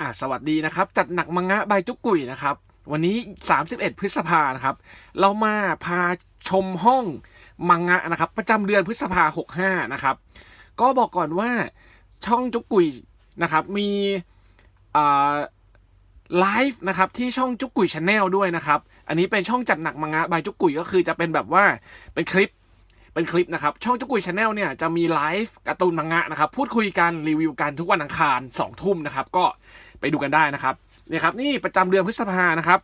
อ่าสวัสดีนะครับ จัดหนักมังงะใบจุกกุยนะครับ วันนี้ 31 พฤษภานะครับ เรามาพาชมห้องมังงะนะครับประจำเดือนพฤษภา65นะครับ ก็บอกก่อนว่าช่องจุกกุยนะครับมีอ่าไลฟ์นะครับที่ช่องจุกกุยชาแนลด้วยนะครับ อันนี้เป็นช่องจัดหนักมังงะใบจุกกุยก็คือจะเป็นแบบว่าเป็นคลิปเป็นคลิปนะครับ ช่องจุกุยชาแนลเนี่ยจะมีไลฟ์การ์ตูนมังงะนะครับ พูดคุยกันรีวิวกันทุกวันอังคาร2องทุ่มนะครับ ก็ ไปดูกันได้นะครับเนี่ยครับนี่ประจำเดือนพฤษภานะครับ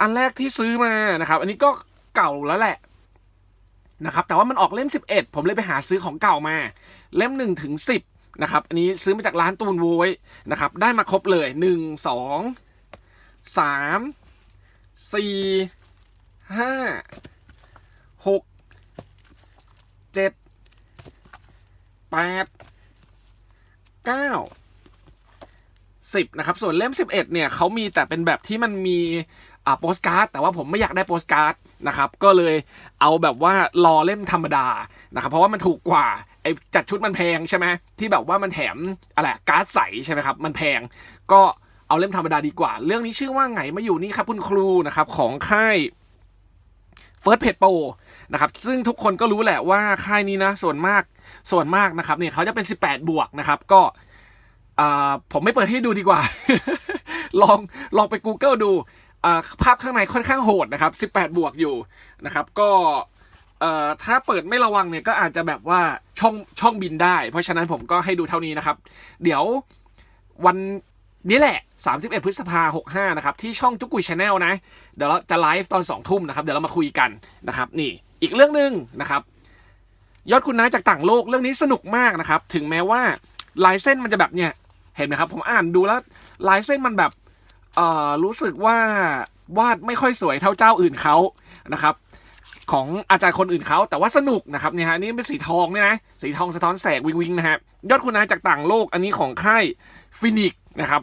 อันแรกที่ซื้อมานะครับ อันนี้ก็เก่าแล้วแหละนะครับ แต่ว่ามันออกเล่ม 11 ผมเลยไปหาซื้อของเก่ามา เล่ม1ถึง10นะครับ อันนี้ซื้อมาจากร้านตูนโวยนะครับ ได้มาครบเลย 1 2 3 4 5 6เจ็ด แปดเก้าสิบนะครับส่วนเล่มสิบเอ็ดเนี่ยเขามีแต่เป็นแบบที่มันมีอ่าโปสการ์ดแต่ว่าผมไม่อยากได้โปสการ์ดนะครับก็เลยเอาแบบว่ารอเล่มธรรมดานะครับเพราะว่ามันถูกกว่าไอจัดชุดมันแพงใช่ไหมที่แบบว่ามันแถมอะไรการ์ดใสใช่ไหมครับมันแพงก็เอาเล่มธรรมดาดีกว่า เรื่องนี้ชื่อว่าไงมาอยู่นี่ครับคุณครูนะครับของค่าย First Page Pro นะครับซึ่งทุกคนก็รู้แหละว่าค่ายนี้นะส่วนมากส่วนมากนะครับเนี่ยเขาจะเป็น 18 บวกนะครับก็ ผมไม่เปิดให้ดูดีกว่า ลองลองไป Google ดูภาพข้างในค่อนข้างโหดนะครับ 18 บวกอยู่นะครับ ก็ถ้าเปิดไม่ระวังเนี่ยก็อาจจะแบบว่าช่องช่องบินได้ เพราะฉะนั้นผมก็ให้ดูเท่านี้นะครับ เดี๋ยววันนี้แหละ 31 พฤษภา65นะครับ ที่ช่องจุกุยชาแนลนะ เดี๋ยวเราจะไลฟ์ตอน 2 ทุ่มนะครับ เดี๋ยวเรามาคุยกันนะครับ นี่อีกเรื่องหนึ่งนะครับ ยอดคุณน้าจากต่างโลกเรื่องนี้สนุกมากนะครับ ถึงแม้ว่าลายเส้นมันจะแบบเนี่ย เห็นไหมครับ ผมอ่านดูแล้วลายเส้นมันแบบเอ่อรู้สึกว่าวาดไม่ค่อยสวยเท่าเจ้าอื่นเขานะครับของอาจารย์คนอื่นเขาแต่ว่าสนุกนะครับเนี่ยฮะนี่เป็นสีทองเนี่ยนะสีทองสะท้อนแสงวิงวิงนะฮะยอดคุณน้าจากต่างโลกอันนี้ของค่ายฟินิกนะครับ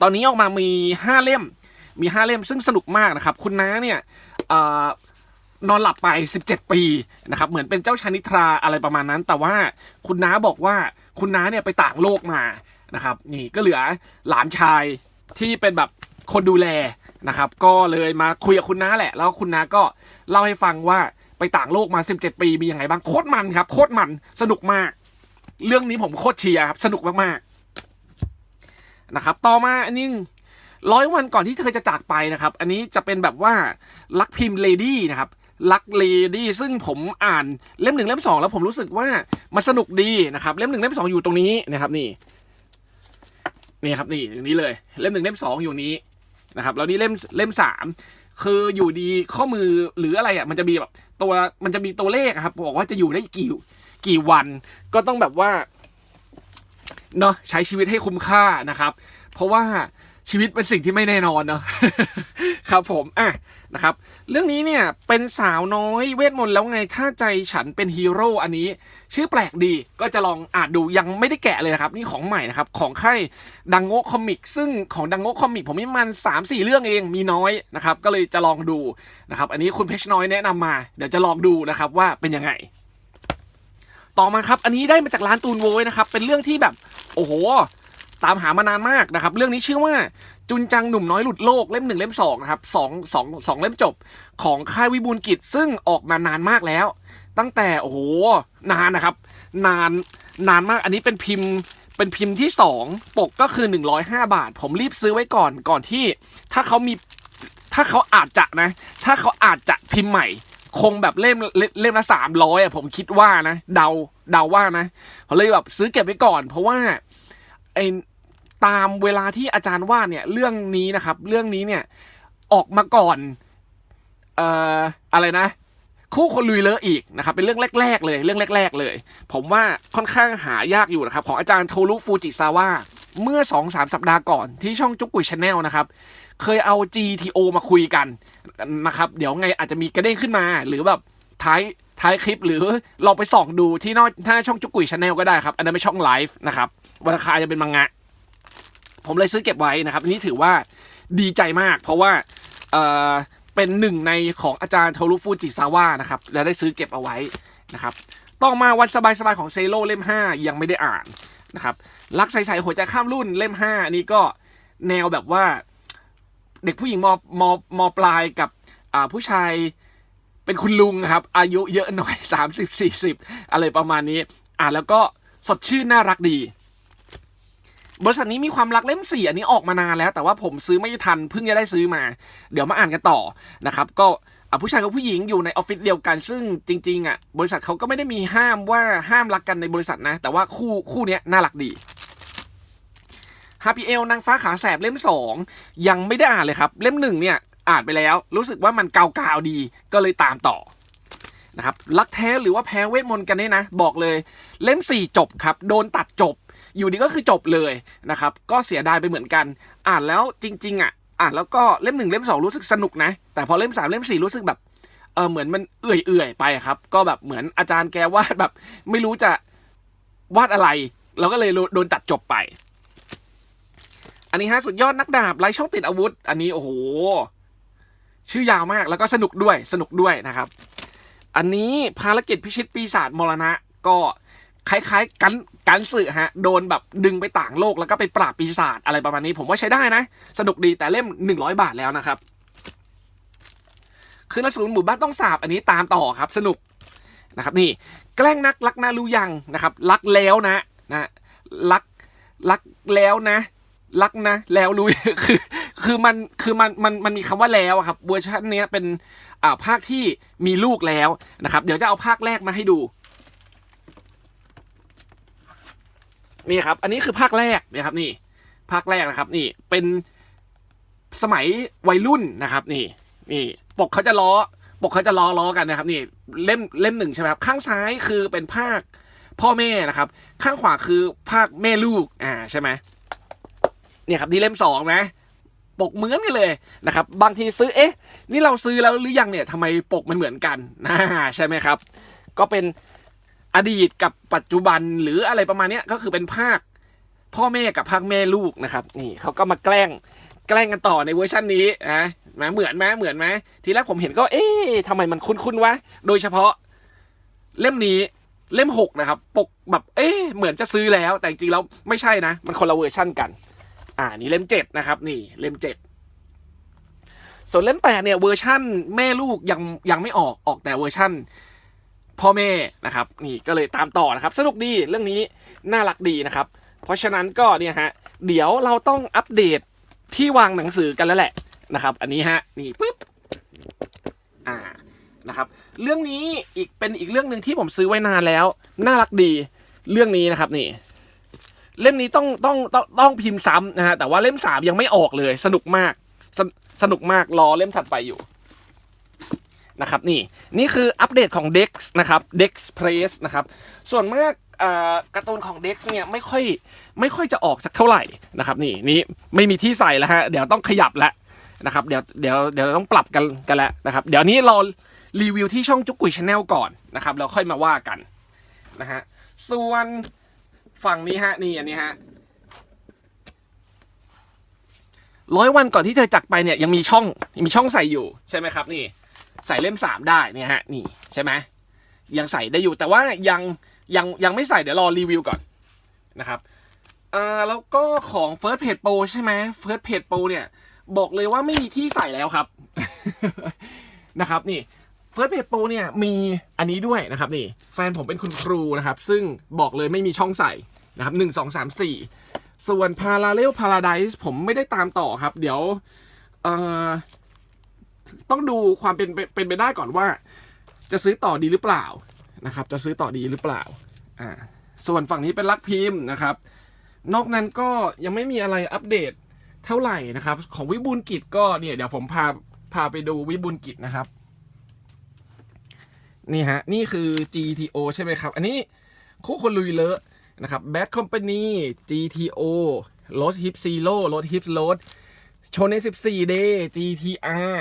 ตอนนี้ออกมามีห้าเล่มมีห้าเล่มซึ่งสนุกมากนะครับ คุณน้าเนี่ยอ นอนหลับไป 17 ปีนะครับเหมือนเป็นเจ้าชานิทราอะไรประมาณนั้น แต่ว่าคุณน้าบอกว่าคุณน้าเนี่ยไปต่างโลกมานะครับนี่ก็เหลือหลานชายที่เป็นแบบคนดูแลนะครับก็เลยมาคุยกับคุณน้าแหละ แล้วคุณน้าก็เล่าให้ฟังว่าไปต่างโลกมา 17 ปีมียังไงบ้างโคตรมันครับโคตรมันสนุกมาก เรื่องนี้ผมโคตรเชียร์ครับสนุกมากๆนะครับต่อมาอันนี้ร้อยวันก่อนที่เธอจะจากไปนะครับ อันนี้จะเป็นแบบว่าลักพิมพ์เลดี้นะครับ ลักเลดี้ซึ่งผมอ่านเล่มหนึ่งเล่มสองแล้วผมรู้สึกว่ามันสนุกดีนะครับเล่มหนึ่งเล่มสองอยู่ตรงนี้นะครับนี่นี่ครับนี่อย่างนี้เลย เล่มหนึ่งเล่มสองอยู่นี้นะครับแล้วนี่เล่มเล่มสามคืออยู่ดีข้อมือหรืออะไรอะมันจะมีแบบตัวมันจะมีตัวเลขครับบอกว่าจะอยู่ได้กี่กี่วันก็ต้องแบบว่าเนาะใช้ชีวิตให้คุ้มค่านะครับ เพราะว่า ชีวิตเป็นสิ่งที่ไม่แน่นอนเนาะครับผมอะนะครับ เรื่องนี้เนี่ยเป็นสาวน้อยเวทมนต์แล้วไงถ้าใจฉันเป็นฮีโร่อันนี้ ชื่อแปลกดีก็จะลองอ่านดูยังไม่ได้แกะเลยนะครับ นี่ของใหม่นะครับ ของค่ายดังโงคอมิก ซึ่งของดังโงคอมิก ผมมีมันสามสี่เรื่องเองมีน้อยนะครับ ก็เลยจะลองดูนะครับ อันนี้คุณเพชรน้อยแนะนำมา เดี๋ยวจะลองดูนะครับว่าเป็นยังไง ต่อมาครับ อันนี้ได้มาจากร้านตูนโวยนะครับเป็นเรื่องที่แบบโอ้โห ตามหามานานมากนะครับ เรื่องนี้ชื่อว่าจุนจังหนุ่มน้อยหลุดโลกเล่มหนึ่งเล่มสองนะครับสองสองสองเล่มจบของค่ายวิบูลกิจซึ่งออกมานานมากแล้ว ตั้งแต่โอ้โหนานนะครับ นานนานมากอันนี้เป็นพิมพ์เป็นพิมพ์ที่สองปกก็คือ 105 บาท ผมรีบซื้อไว้ก่อนก่อนที่ ถ้าเขามีถ้าเขาอาจจะนะ ถ้าเขาอาจจะพิมพ์ใหม่ คงแบบเล่มเล่มเล่มละสามร้อยอะผมคิดว่านะ เดาเดาว่านะผมเลยแบบซื้อเก็บไว้ก่อน เพราะว่าไอ ตามเวลาที่อาจารย์ว่าเนี่ยเรื่องนี้นะครับ เรื่องนี้เนี่ยออกมาก่อนเอ่ออะไรนะ คู่คนลุยเลออีกนะครับ เป็นเรื่องแรก ๆ เลย เรื่องแรก ๆ เลย ผมว่าค่อนข้างหายากอยู่นะครับ ของอาจารย์โทรุฟูจิซาวะเมื่อ 2-3สสัปดาห์ก่อนที่ช่องจุกกุยชาแนลนะครับ เคยเอา GTO มาคุยกันนะครับ เดี๋ยวไงอาจจะมีกระเด้งขึ้นมา หรือแบบท้ายท้ายคลิปหรือลองไปส่องดูที่นอกหน้าช่องจุกกุยชาแนลก็ได้ครับ อันนั้นเป็นช่องไลฟ์นะครับวันคาจะเป็นมังงะ ผมเลยซื้อเก็บไว้นะครับอันนี้ถือว่าดีใจมาก เพราะว่าเออเป็นหนึ่งในของอาจารย์โทรุฟูจิซาวะนะครับและได้ซื้อเก็บเอาไว้นะครับต่อมาวันสบายๆของเซโ o เล่ม 5 ยังไม่ได้อ่านนะครับรักใสๆหัวใจข้ามรุ่นเล่ม 5 อันนี้ก็แนวแบบว่าเด็กผู้หญิงมมมปลายกับอ่าผู้ชายเป็นคุณลุงครับ อายุเยอะหน่อย 30 40 อะไรประมาณนี้ อ่านแล้วก็สดชื่นน่ารักดี บริษัทนี้มีความรักเล่มสี่อันนี้ออกมานานแล้ว แต่ว่าผมซื้อไม่ทันเพิ่งจะได้ซื้อมา เดี๋ยวมาอ่านกันต่อนะครับ ก็ผู้ชายกับผู้หญิงอยู่ในออฟฟิศเดียวกัน ซึ่งจริงๆอะบริษัทเขาก็ไม่ได้มีห้ามว่าห้ามรักกันในบริษัทนะ แต่ว่าคู่คู่เนี้ยน่ารักดีฮาปีเอลนางฟ้าขาแสบเล่มสองยังไม่ได้อ่านเลยครับ เล่มหนึ่งเนี่ยอ่านไปแล้ว รู้สึกว่ามันเก่าๆดีก็เลยตามต่อนะครับรักแท้หรือว่าแพ้เวทมนต์กันเนี่ยนะ บอกเลยเล่มสี่จบครับ โดนตัดจบ อยู่ดีก็คือจบเลยนะครับก็เสียดายไปเหมือนกัน อ่านแล้วจริง ๆ อะ อ่านแล้วก็เล่มหนึ่งเล่มสองรู้สึกสนุกนะ แต่พอเล่มสามเล่มสี่รู้สึกแบบเออเหมือนมันเอื่อยๆไปครับ ก็แบบเหมือนอาจารย์แกวาดแบบ ไม่รู้จะวาดอะไรเราก็เลยโดนตัดจบไป อันนี้ฮะสุดยอดนักดาบไร้ช่องติดอาวุธ อันนี้โอ้โห ชื่อยาวมากแล้วก็สนุกด้วยสนุกด้วยนะครับ อันนี้ภารกิจพิชิตปีศาจมรณะก็ คล้ายๆ กันกันสื่อฮะ โดนแบบดึงไปต่างโลกแล้วก็ไปปราบปีศาจอะไรประมาณนี้ ผมว่าใช้ได้นะ สนุกดีแต่เล่มหนึ่งร้อยบาทแล้วนะครับ คือนศูนย์หมู่บ้านต้องสาบอันนี้ตามต่อครับ สนุกนะครับนี่ แกล้งนักรักนารู้ยังนะครับ รักแล้วนะนะรักรักแล้วนะ รักนะ แล้วรู้คือ คือมันคือมันมันมันมีคำว่าแล้วครับเวอร์ชันเนี้ยเป็นอ่าภาคที่มีลูกแล้วนะครับ เดี๋ยวจะเอาภาคแรกมาให้ดู นี่ครับ อันนี้คือภาคแรกนะครับนี่ ภาคแรกนะครับ นี่เป็นสมัยวัยรุ่นนะครับ นี่นี่ปกเขาจะล้อ ปกเขาจะล้อล้อกันนะครับ นี่เล่มเล่มหนึ่งใช่ไหมครับ ข้างซ้ายคือเป็นภาคพ่อแม่นะครับ ข้างขวาคือภาคแม่ลูกอ่าใช่ไหมเนี่ยครับนี่เล่มสองนะปกเหมือนกันเลยนะครับ บางทีซื้อเอ๊ะ นี่เราซื้อแล้วหรือยังเนี่ยทำไมปกมันเหมือนกันนะใช่ไหมครับ ก็เป็น อดีตกับปัจจุบันหรืออะไรประมาณนี้ก็คือเป็นภาคพ่อแม่กับภาคแม่ลูกนะครับ นี่เขาก็มาแกล้งแกล้งกันต่อในเวอร์ชันนี้นะมาเหมือนไหมเหมือนไหมทีแรกผมเห็นก็ เอ๊ะทำไมมันคุ้นๆวะโดยเฉพาะเล่มนี้เล่มหกนะครับ ปกแบบ เอ๊ะเหมือนจะซื้อแล้ว แต่จริงแล้วไม่ใช่นะ มันคนละเวอร์ชั่นกัน อ่านี่เล่มเจ็ดนะครับ นี่เล่มเจ็ดส่วนเล่มแปดเนี่ยเวอร์ชั่นแม่ลูกยังยังไม่ออกออกแต่เวอร์ชั่น พ่อแม่นะครับ นี่ก็เลยตามต่อนะครับ สนุกดีเรื่องนี้น่ารักดีนะครับ เพราะฉะนั้นก็เนี่ยฮะเดี๋ยวเราต้องอัปเดตที่วางหนังสือกันแล้วแหละนะครับ อันนี้ฮะนี่ปึ๊บอ่านะครับ เรื่องนี้อีกเป็นอีกเรื่องหนึ่งที่ผมซื้อไว้นานแล้ว น่ารักดีเรื่องนี้นะครับนี่เล่มนี้ต้องต้องต้องต้องพิมพ์ซ้ำนะฮะแต่ว่าเล่มสามยังไม่ออกเลย สนุกมากสสนุกมากรอเล่มถัดไปอยู่ นะครับนี่นี่คืออัปเดตของ Dex นะครับ Dex Press นะครับส่วนมากการ์ตูนของ Dex เนี่ยไม่ค่อยไม่ค่อยจะออกสักเท่าไหร่นะครับนี่นี่ไม่มีที่ใส่แล้วฮะเดี๋ยวต้องขยับแล้วนะครับเดี๋ยวเดี๋ยวเดี๋ยวต้องปรับกันกันแล้วนะครับเดี๋ยวนี้เรารีวิวที่ช่องจุกกุยชาแนลก่อนนะครับแล้วค่อยมาว่ากันนะฮะส่วนฝั่งนี้ฮะนี่อันนี้ฮะร้อยวันก่อนที่เธอจากไปเนี่ยยังมีช่องมีช่องใส่อยู่ใช่ไหมครับนี่ ใส่เล่มสามได้เนี่ยฮะนี่ใช่ไหมยังใส่ได้อยู่แต่ว่ายังยังยังไม่ใส่เดี๋ยวรอรีวิวก่อนนะครับอ่าแล้วก็ของ First Page Pro ใช่ไหม First Page Pro เนี่ย บอกเลยว่าไม่มีที่ใส่แล้วครับนะครับนี่ First Page Pro เนี่ยมีอันนี้ด้วยนะครับนี่แฟนผมเป็นคุณครูนะครับ ซึ่งบอกเลยไม่มีช่องใส่นะครับหนึ่งสองสามสี่ส่วน Parallel Paradise ผมไม่ได้ตามต่อครับ เดี๋ยวเอ่อ ต้องดูความเป็นเป็นไปได้ก่อนว่า จะซื้อต่อดีหรือเปล่านะครับ จะซื้อต่อดีหรือเปล่าอ่าส่วนฝั่งนี้เป็นลักพิมพ์นะครับ นอกนั้นก็ยังไม่มีอะไรอัปเดตเท่าไหร่นะครับ ของวิบูลกิจก็เนี่ยเดี๋ยวผมพาพาไปดูวิบูลกิจนะครับ นี่ฮะ นี่คือ GTO ใช่ไหมครับ อันนี้คู่คนลุยเลอะนะครับ Bad Company GTO Load Hip Zero Load Hip Load โชใน 14 Day GTR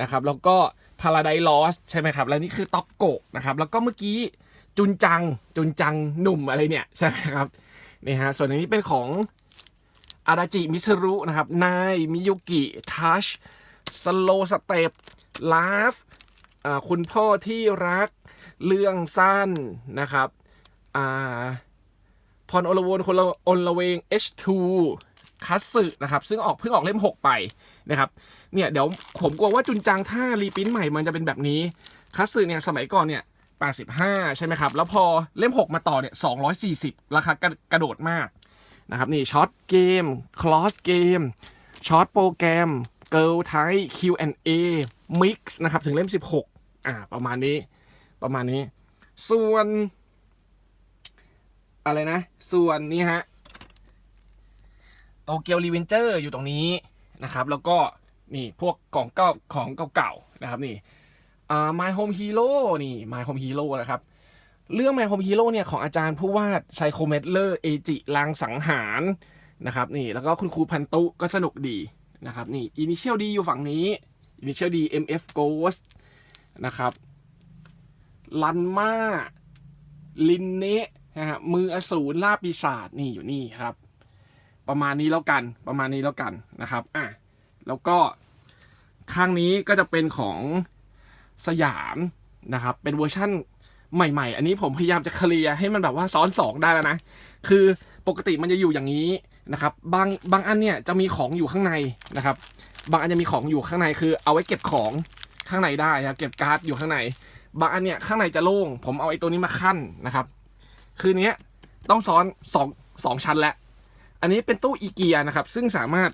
นะครับ แล้วก็ Paradise Lost ใช่ไหมครับ แล้วนี่คือต็อกโกนะครับ แล้วก็เมื่อกี้จุนจัง จุนจังหนุ่มอะไรเนี่ยใช่ไหมครับนี่ฮะ ส่วนอันนี้เป็นของอาราจิมิสรุนะครับ นายมิยุกิทัชสโลสเตปลาฟคุณพ่อที่รักเรื่องสั้นนะครับอ่าพรอลวนคนละอนละเวง H2 คัตสึนะครับ ซึ่งออกเพิ่งออกเล่ม 6 ไปนะครับเนี่ยเดี๋ยวผมกลัวว่าจุนจังถ้ารีพิมพ์ใหม่มันจะเป็นแบบนี้คัตสึเนี่ยสมัยก่อนเนี่ย85 ใช่ไหมครับ แล้วพอเล่ม 6 มาต่อเนี่ย240 ราคากระกระโดดมากนะครับนี่ช็อตเกมคลอสเกมช็อตโปรแกรมเกิลไท Q&A Mix นะครับ ถึงเล่ม 16 อ่า ประมาณนี้ ประมาณนี้ ส่วน อะไรนะ ส่วนนี้ฮะ โตเกียวรีเวนเจอร์อยู่ตรงนี้นะครับ แล้วก็นี่พวกของเก่าของเก่าๆนะครับนี่อ่า My Home Hero นี่ My Home Hero นะครับ เรื่อง My Home Hero เนี่ยของอาจารย์ผู้วาดไซโคเมตเลอร์เอจิลางสังหารนะครับนี่แล้วก็คุณครูพันตุก็สนุกดีนะครับนี่ Initial D อยู่ฝั่งนี้ Initial D MF Ghost นะครับลันมาลินเนะนะฮะมืออสูรล่าปีศาจนี่อยู่นี่ครับ ประมาณนี้แล้วกันประมาณนี้แล้วกันนะครับอะแล้วก็ข้างนี้ก็จะเป็นของสยามนะครับ เป็นเวอร์ชั่นใหม่ๆ อันนี้ผมพยายามจะเคลียร์ให้มันแบบว่าซ้อนสองได้แล้วนะ คือปกติมันจะอยู่อย่างนี้นะครับ บางบางอันเนี่ยจะมีของอยู่ข้างในนะครับ บางอันจะมีของอยู่ข้างในคือ เอาไว้เก็บของข้างในได้นะครับเก็บการ์ดอยู่ข้างใน บางอันเนี่ยข้างในจะโล่ง ผมเอาไอ้ตัวนี้มาขั้นนะครับ คือเนี้ยต้องซ้อนสองสองชั้นแล้ว อันนี้เป็นตู้อีเกียนะครับ ซึ่งสามารถ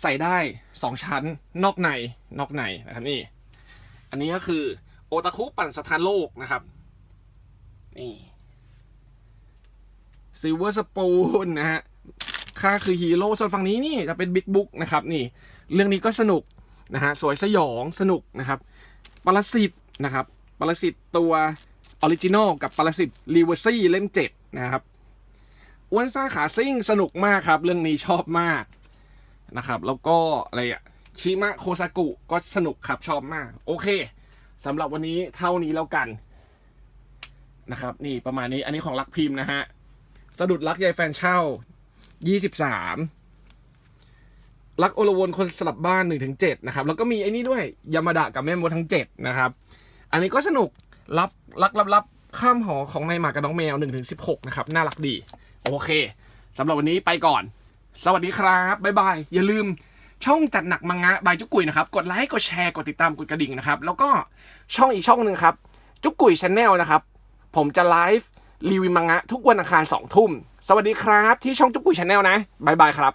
ใส่ได้สองชั้นนอกในนอกในนะครับนี่ อันนี้ก็คือโอตาคุปั่นสถานโลกนะครับนี่ซิลเวอร์สปูนนะฮะค่าคือฮีโร่ส่วนฝั่งนี้นี่จะเป็นบิ๊กบุ๊กนะครับนี่ เรื่องนี้ก็สนุกนะฮะสวยสยองสนุกนะครับปรสิตนะครับปรสิตตัวออริจินอลกับปรสิตรีเวอร์ซี่เล่มเจ็ดนะครับ อ้วนซ่าขาซิ่งสนุกมากครับ เรื่องนี้ชอบมากนะครับ แล้วก็อะไรอะชิมะโคซากุก็สนุกครับชอบมาก โอเคสำหรับวันนี้เท่านี้แล้วกันนะครับ นี่ประมาณนี้อันนี้ของรักพิมพ์นะฮะสะดุดรักยายแฟนเช่ายี่สิบสามรักโอลวนคนสลับบ้านหนึ่งถึงเจ็ดนะครับ แล้วก็มีไอ้นี่ด้วยยามาดะกับแม่มดทั้งเจ็ดนะครับ อันนี้ก็สนุกรับรักรับรับข้ามหอของนายหมากับน้องแมวหนึ่งถึงสิบหกนะครับ น่ารักดี โอเคสำหรับวันนี้ไปก่อน สวัสดีครับ บ๊ายบาย อย่าลืมช่องจัดหนักมังงะบายจุกกุยนะครับ กดไลค์ กดแชร์ กดติดตาม กดกระดิ่งนะครับ แล้วก็ช่องอีกช่องหนึ่งครับ จุกกุยชาแนลนะครับ ผมจะไลฟ์รีวิวมังงะทุกวันอังคารสองทุ่ม สวัสดีครับ ที่ช่องจุกกุยชาแนลนะ บ๊ายบายครับ